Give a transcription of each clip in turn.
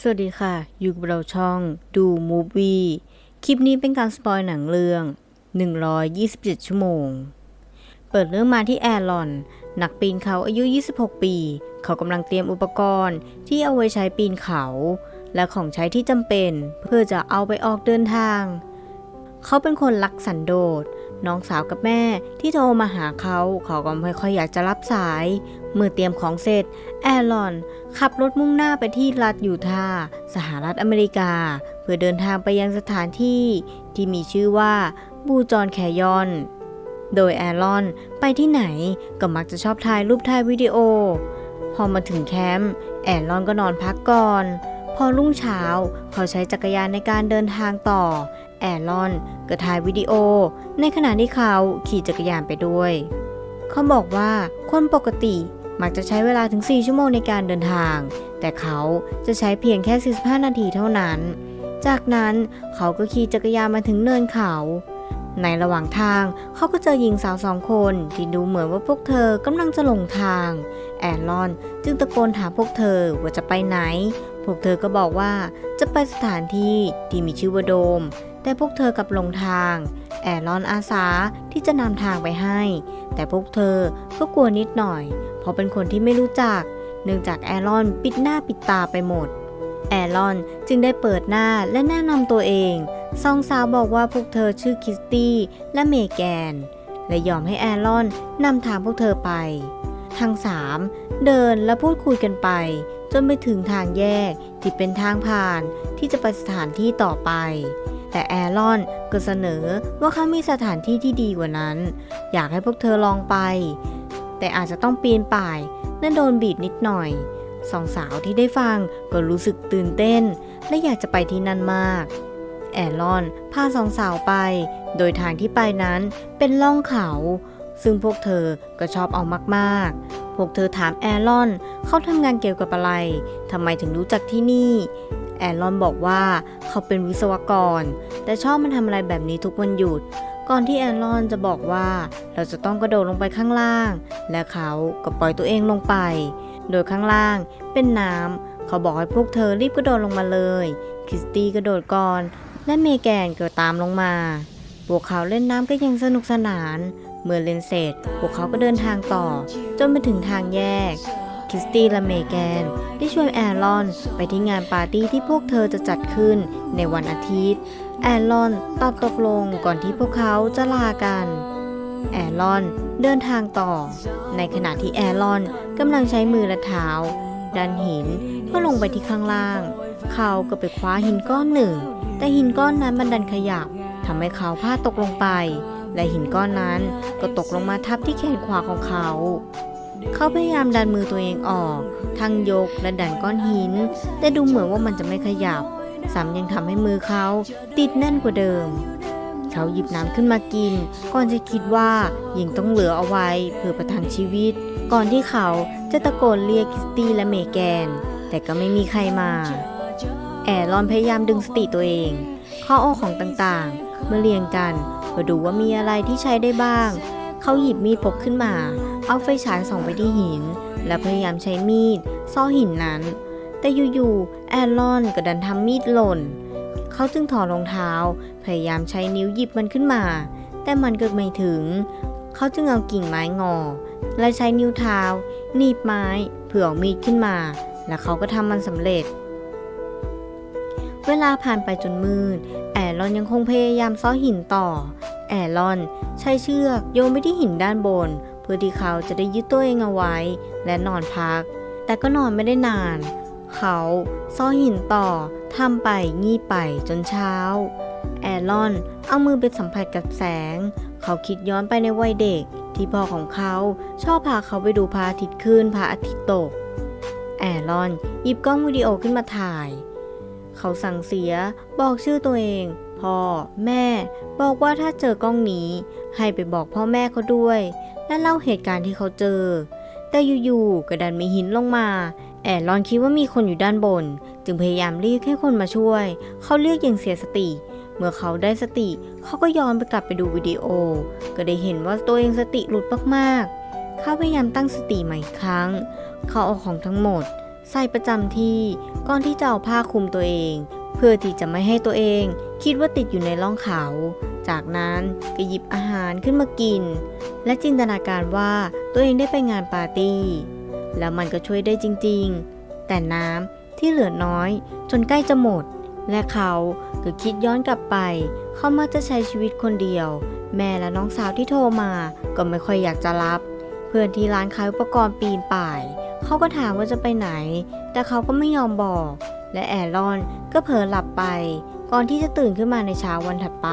สวัสดีค่ะ อยู่กับเราช่องดูมูฟวี่คลิปนี้เป็นการสปอยหนังเรื่อง 127 ชั่วโมง เปิดเรื่องมาที่แอรลอน นักปีนเขาอายุ 26 ปี เขากำลังเตรียมอุปกรณ์ที่เอาไว้ใช้ปีนเขา และของใช้ที่จำเป็น เพื่อจะเอาไปออกเดินทาง เขาเป็นคนรักสันโดษ น้องสาวกับแม่ที่โทรมาหาเขาเขาก็ไม่ค่อยอยากจะรับสาย เมื่อเตรียมของเสร็จ แอรอน ขับรถมุ่งหน้าไปที่รัฐยูทาห์สหรัฐอเมริกา เพื่อเดินทางไปยังสถานที่ ที่มีชื่อว่าบูจอนแคยอน โดยแอรอนไปที่ไหนก็มักจะชอบถ่ายรูปถ่ายวิดีโอ พอมาถึงแคมป์แอรอนก็นอนพักก่อน พอรุ่งเช้าเขาใช้จักรยานในการเดินทางต่อ แอรอนก็ถ่ายวิดีโอ ในขณะที่เขาขี่จักรยานไปด้วย เขาบอกว่าคนปกติมักจะใช้เวลาถึง 4 ชั่วโมงในการเดินทาง แต่เขาจะใช้เพียงแค่ 45 นาทีเท่านั้น จากนั้นเขาก็ขี่จักรยานมาถึงเนินเขา ในระหว่างทางเขาก็เจอหญิงสาวสองคนที่ดูเหมือนว่าพวกเธอกำลังจะหลงทาง แอนลอนจึงตะโกนถามพวกเธอว่าจะไปไหน พวกเธอก็บอกว่าจะไปสถานที่ที่มีชื่อว่าโดม แต่พวกเธอกลับหลงทาง แอรอนอาสาที่จะนำทางไปให้ แต่พวกเธอก็กลัวนิดหน่อย เพราะเป็นคนที่ไม่รู้จัก เนื่องจากแอรอนปิดหน้าปิดตาไปหมด แอรอนจึงได้เปิดหน้าและแนะนำตัวเองสองสาวบอกว่าพวกเธอชื่อคิสตี้และเมแกน และยอมให้แอรอนนำทางพวกเธอไป ทั้งสามเดินและพูดคุยกันไป จนไปถึงทางแยกที่เป็นทางผ่านที่จะไปสถานที่ต่อไป แต่แอรอนก็เสนอว่าเขามีสถานที่ที่ดีกว่านั้น อยากให้พวกเธอลองไป แต่อาจจะต้องปีนป่ายและโดนบีบนิดหน่อยสองสาวที่ได้ฟังก็รู้สึกตื่นเต้น และอยากจะไปที่นั่นมาก แอรอนพาสองสาวไป โดยทางที่ไปนั้นเป็นล่องเขา ซึ่งพวกเธอก็ชอบเอามากๆ พวกเธอถามแอรอนเขาทำงานเกี่ยวกับอะไรทำไมถึงรู้จักที่นี่ แอรอนบอกว่าเขาเป็นวิศวกร แต่ชอบมาทำอะไรแบบนี้ทุกวันหยุด ก่อนที่แอรอนจะบอกว่าเราจะต้องกระโดดลงไปข้างล่าง และเขาก็ปล่อยตัวเองลงไป โดยข้างล่างเป็นน้ำเขาบอกให้พวกเธอรีบกระโดดลงมาเลย คริสตี้กระโดดก่อน และเมแกนก็ตามลงมาพวกเขาเล่นน้ำก็ยังสนุกสนาน เมื่อเล่นเสร็จพวกเขาก็เดินทางต่อ จนไปถึงทางแยก คิสตี้และเมแกน ได้ชวนแอรอนไปที่งานปาร์ตี้ที่พวกเธอจะจัดขึ้นในวันอาทิตย์ แอรอนตอบตกลงก่อนที่พวกเขาจะลากัน แอรอนเดินทางต่อ ในขณะที่แอรอนกำลังใช้มือและเท้า ดันหินเพื่อลงไปที่ข้างล่าง เขาก็ไปคว้าหินก้อนหนึ่ง แต่หินก้อนนั้นมันดันขยับทำให้เขาพลาดตกลงไป และหินก้อนนั้นก็ตกลงมาทับที่แขนขวาของเขา เขาพยายามดันมือตัวเองออก ทั้งยกและดันก้อนหิน แต่ดูเหมือนว่ามันจะไม่ขยับซ้ำยังทำให้มือเขาติดแน่นกว่าเดิม เขาหยิบน้ำขึ้นมากิน ก่อนจะคิดว่ายังต้องเหลือเอาไว้เพื่อประทังชีวิต ก่อนที่เขาจะตะโกนเรียกคิสตี้และเมแกน แต่ก็ไม่มีใครมา แอรอนพยายามดึงสติตัวเองขาเอาของต่างๆมาเรียงกันเพื่อดูว่ามีอะไรที่ใช้ได้บ้าง เขาหยิบมีดพกขึ้นมา เอาไฟฉายส่องไปที่หิน และพยายามใช้มีดซ่อหินนั้น แต่อยู่ๆแอรอนก็ดันทำมีดหล่น เขาจึงถอดรองเท้า พยายามใช้นิ้วหยิบมันขึ้นมา แต่มันก็ไม่ถึง เขาจึงเอากิ่งไม้งอ และใช้นิ้วเท้าหนีบไม้เพื่อมีดขึ้นมา และเขาก็ทำมันสำเร็จเวลาผ่านไปจนมืด แอรอนยังคงพยายามซ้อหินต่อ แอรอนใช้เชือกโยนไปที่หินด้านบน พื่อที่เขาจะได้ยึดตัวเองเอาไว้และนอนพัก แต่ก็นอนไม่ได้นาน เขาซ้อหินต่อทำไปงี่ไปจนเช้า แอรอนเอามือไปสัมผัสกับแสง เขาคิดย้อนไปในวัยเด็ก ที่พ่อของเขาชอบพาเขาไปดูพระอาทิตย์ขึ้นพระอาทิตย์ตก แอรอนหยิบกล้องวิดีโอขึ้นมาถ่าย เขาสั่งเสียบอกชื่อตัวเองพ่อแม่ บอกว่าถ้าเจอกล้องนี้ ให้ไปบอกพ่อแม่เขาด้วย และเล่าเหตุการณ์ที่เขาเจอ แต่อยู่ๆก็ดันมีหินลงมา แอรอนคิดว่ามีคนอยู่ด้านบน จึงพยายามเรียกให้คนมาช่วย เขาเรียกอย่างเสียสติ เมื่อเขาได้สติ เขาก็ย้อนไปกลับไปดูวิดีโอ ก็ได้เห็นว่าตัวเองสติหลุดมากๆ เขาพยายามตั้งสติใหม่อีกครั้ง เขาเอาของทั้งหมด ใส่ประจำที่ก่อนที่จะเอาผ้าคลุมตัวเอง เพื่อที่จะไม่ให้ตัวเอง คิดว่าติดอยู่ในร่องเขา จากนั้นก็หยิบอาหารขึ้นมากิน และจินตนาการว่าตัวเองได้ไปงานปาร์ตี้ แล้วมันก็ช่วยได้จริงๆ แต่น้ำที่เหลือน้อยจนใกล้จะหมด และเขาก็คิดย้อนกลับไป เขามักจะใช้ชีวิตคนเดียว แม่และน้องสาวที่โทรมาก็ไม่ค่อยอยากจะรับ เพื่อนที่ร้านขายอุปกรณ์ปีนป่าย เขาก็ถามว่าจะไปไหน แต่เขาก็ไม่ยอมบอก และแอรอนก็เผลอหลับไปก่อนที่จะตื่นขึ้นมาในเช้าวันถัดไป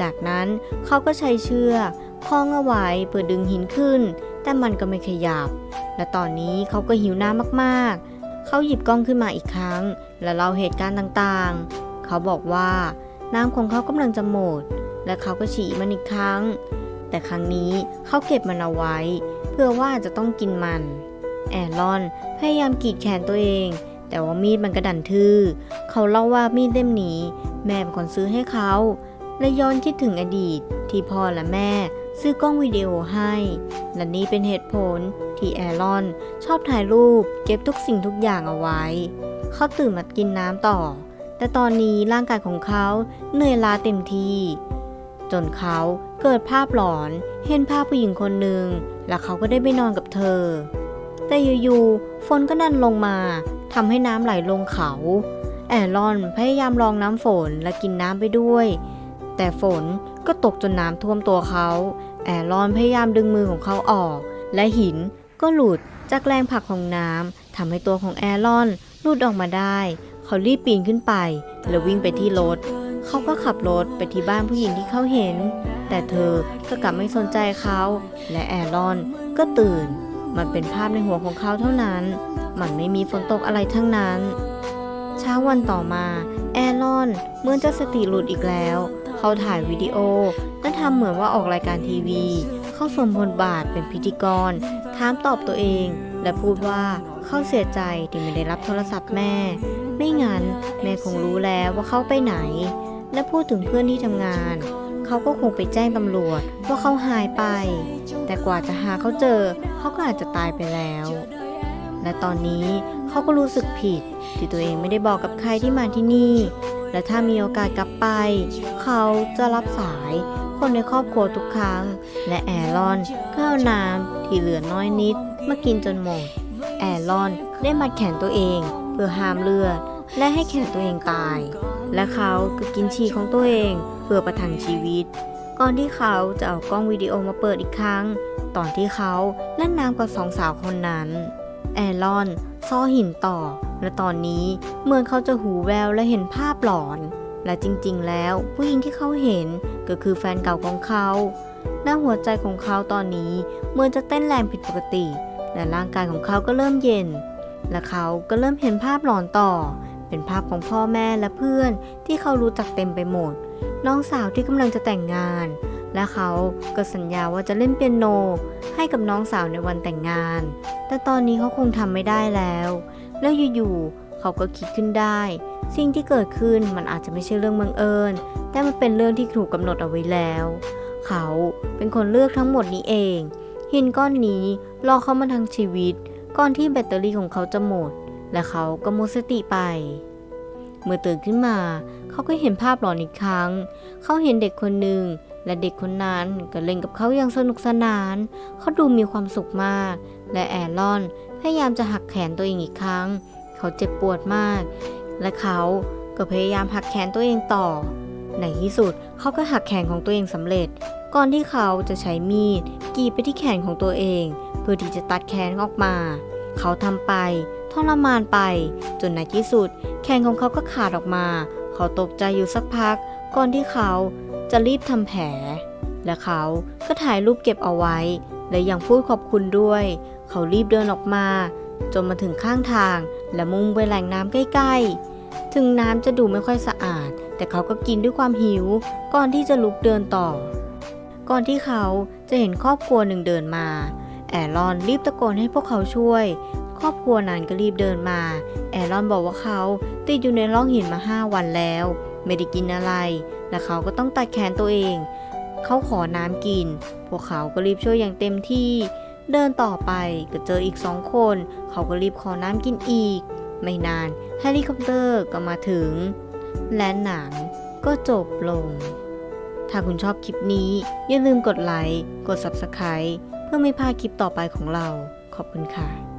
จากนั้นเขาก็ใช้เชือกคล้องเอาไว้เพื่อดึงหินขึ้น แต่มันก็ไม่ขยับ และตอนนี้เขาก็หิวน้ำมากๆ เขาหยิบกล้องขึ้นมาอีกครั้ง และเล่าเหตุการณ์ต่างๆ เขาบอกว่าน้ำของเขากำลังจะหมด และเขาก็ฉี่มันอีกครั้ง แต่ครั้งนี้เขาเก็บมันเอาไว้ เพื่อว่าจะต้องกินมัน แอรอนพยายามกรีดแขนตัวเอง แต่ว่ามีดมันกระดันทื่อ เขาเล่าว่ามีดเล่มนี้ แม่เป็นคนซื้อให้เขา และย้อนคิดถึงอดีต ที่พ่อและแม่ ซื้อกล้องวิดีโอให้ และนี่เป็นเหตุผลที่แอรอน ชอบถ่ายรูป เก็บทุกสิ่งทุกอย่างเอาไว้ เขาตื่นมากินน้ำต่อ แต่ตอนนี้ร่างกายของเขาเหนื่อยล้าเต็มที่ จนเขาเกิดภาพหลอนเห็นภาพผู้หญิงคนหนึ่ง และเขาก็ได้ไปนอนกับเธอ แต่อยู่ๆฝนก็ดันลงมาทำให้น้ำไหลลงเขา แอรอนพยายามลองน้ำฝนและกินน้ำไปด้วย แต่ฝนก็ตกจนน้ำท่วมตัวเขา แอรอนพยายามดึงมือของเขาออก และหินก็หลุดจากแรงผลักของน้ำทำให้ตัวของแอรอนหลุดออกมาได้ เขารีบปีนขึ้นไป แล้ววิ่งไปที่รถ เขาก็ขับรถไปที่บ้านผู้หญิงที่เขาเห็น แต่เธอก็กลับไม่สนใจเขา และแอรอนก็ตื่น มันเป็นภาพในหัวของเขาเท่านั้น มันไม่มีฝนตกอะไรทั้งนั้น เช้าวันต่อมา แอรอนเหมื่อนจะสติหลุดอีกแล้ว เขาถ่ายวิดีโอ และทำเหมือนว่าออกรายการทีวี เขาสวมบทบาทเป็นพิธีกร ถามตอบตัวเอง และพูดว่าเขาเสียใจที่ไม่ได้รับโทรศัพท์แม่ ไม่งั้นแม่คงรู้แล้วว่าเขาไปไหน และพูดถึงเพื่อนที่ทำงาน เขาก็คงไปแจ้งตำรวจว่าเขาหายไป แต่กว่าจะหาเขาเจอ เขาก็อาจจะตายไปแล้ว และตอนนี้เขาก็รู้สึกผิดที่ตัวเองไม่ได้บอกกับใครที่มาที่นี่ และถ้ามีโอกาสกลับไป เขาจะรับสาย คนในครอบครัวทุกครั้ง และแอรอนก็เอาน้ำที่เหลือน้อยนิดมากินจนหมด แอรอนได้มัดแขนตัวเอง เพื่อห้ามเลือด และให้แขนตัวเองตาย และเขาก็กินฉี่ของตัวเองเพื่อประทังชีวิต ก่อนที่เขาจะเอากล้องวิดีโอมาเปิดอีกครั้ง ตอนที่เขาเล่นน้ำกับสองสาวคนนั้น แอรอนซ้อหินต่อ และตอนนี้เหมือนเขาจะหูแววและเห็นภาพหลอน และจริงๆ แล้วผู้หญิงที่เขาเห็นก็คือแฟนเก่าของเขาหน้าหัวใจของเขาตอนนี้เหมือนจะเต้นแรงผิดปกติ และร่างกายของเขาก็เริ่มเย็น และเขาก็เริ่มเห็นภาพหลอนต่อ เป็นภาพของพ่อแม่และเพื่อนที่เขารู้จักเต็มไปหมด น้องสาวที่กำลังจะแต่งงาน และเขาก็สัญญาว่าจะเล่นเปียโน ให้กับน้องสาวในวันแต่งงาน แต่ตอนนี้เขาคงทำไม่ได้แล้ว แล้วอยู่ๆเขาก็คิดขึ้นได้ สิ่งที่เกิดขึ้นมันอาจจะไม่ใช่เรื่องบังเอิญ แต่มันเป็นเรื่องที่ถูกกำหนดเอาไว้แล้ว เขาเป็นคนเลือกทั้งหมดนี้เอง หินก้อนนี้รอเขามาทั้งชีวิต ก่อนที่แบตเตอรี่ของเขาจะหมด และเขาก็หมดสติไป เมื่อตื่นขึ้นมา เขาก็เห็นภาพหลอนอีกครั้ง เขาเห็นเด็กคนหนึ่งและเด็กคนนั้นก็เล่นกับเขาอย่างสนุกสนาน เขาดูมีความสุขมาก และแอรอน ยายามจะหักแขนตัวเองอีกครั้ง เขาเจ็บปวดมาก และเขาก็พยายามหักแขนตัวเองต่อ ในที่สุดเขาก็หักแขนของตัวเองสำเร็จ ก่อนที่เขาจะใช้มีดกรีดไปที่แขนของตัวเอง เพื่อที่จะตัดแขนออกมา เขาทำไปทรมานไป จนในที่สุด แขนของเขาก็ขาดออกมา เขาตกใจอยู่สักพัก ก่อนที่เขาจะรีบทำแผล และเขาก็ถ่ายรูปเก็บเอาไว้ และยังพูดขอบคุณด้วย เขารีบเดินออกมา จนมาถึงข้างทาง และมุ่งไปแหล่งน้ำใกล้ๆ ถึงน้ำจะดูไม่ค่อยสะอาด แต่เขาก็กินด้วยความหิว ก่อนที่จะลุกเดินต่อ ก่อนที่เขาจะเห็นครอบครัวหนึ่งเดินมา แอรอนรีบตะโกนให้พวกเขาช่วย ครอบครัวนั้นก็รีบเดินมา แอรอนบอกว่าเขาติดอยู่ในร่องหินมาห้าวันแล้ว ไม่ได้กินอะไร และเขาก็ต้องตัดแขนตัวเอง เขาขอน้ำกิน พวกเขาก็รีบช่วยอย่างเต็มที่ เดินต่อไปก็เจออีกสองคน เขาก็รีบขอน้ำกินอีก ไม่นานเฮลิคอปเตอร์ก็มาถึง และหนังก็จบลง ถ้าคุณชอบคลิปนี้ อย่าลืมกดไลค์ กด Subscribe เพื่อไม่พลาดคลิปต่อไปของเรา ขอบคุณค่ะ